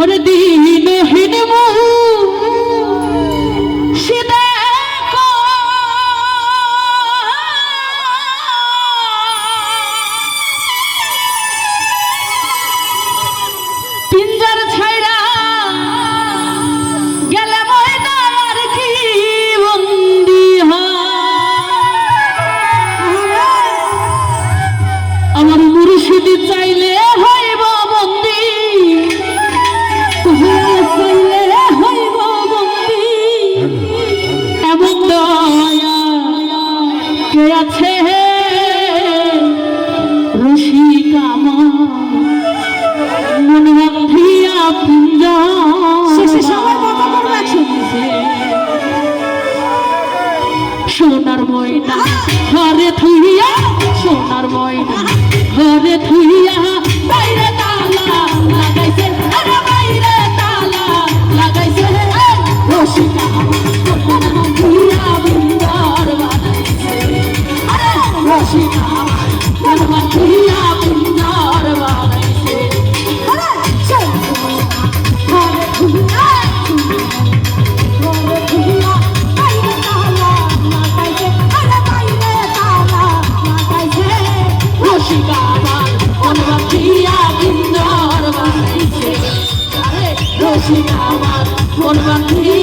ওরে দিনহীন মন বন্ধিয়া কুঞ্জ সোনার ময়না ঘরে থুইয়া সোনার ঘরে থুইয়া বাইরে তালা লাগাইছে। าบัดคนวันที่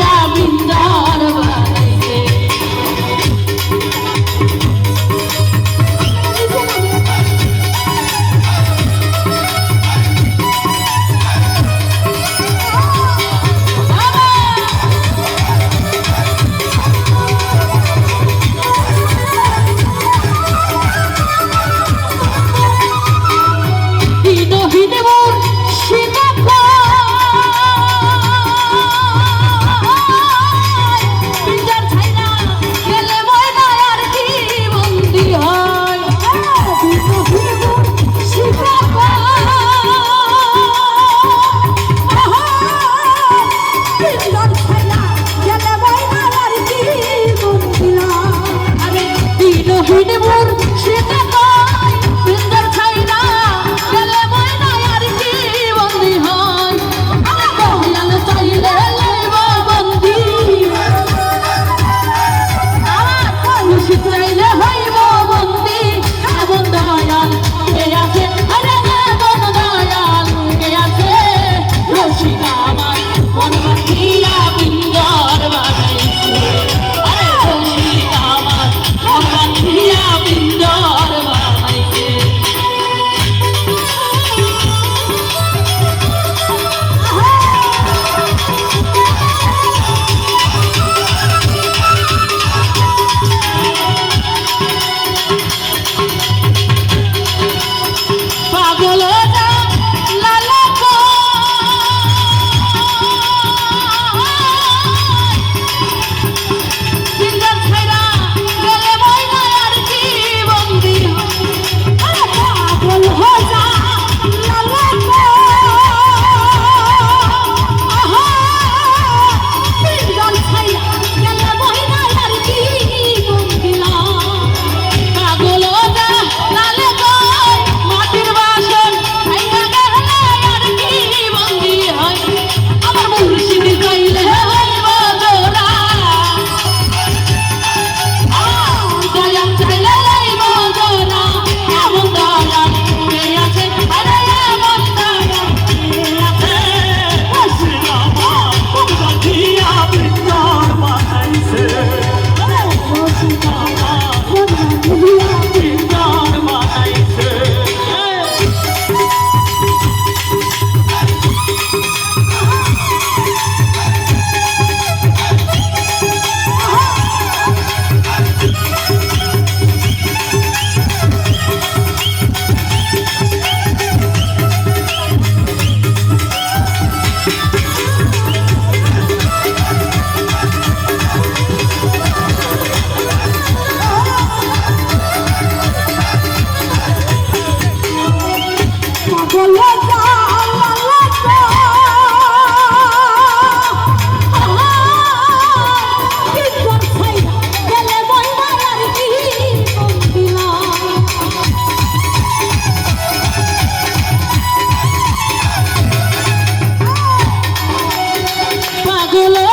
Kula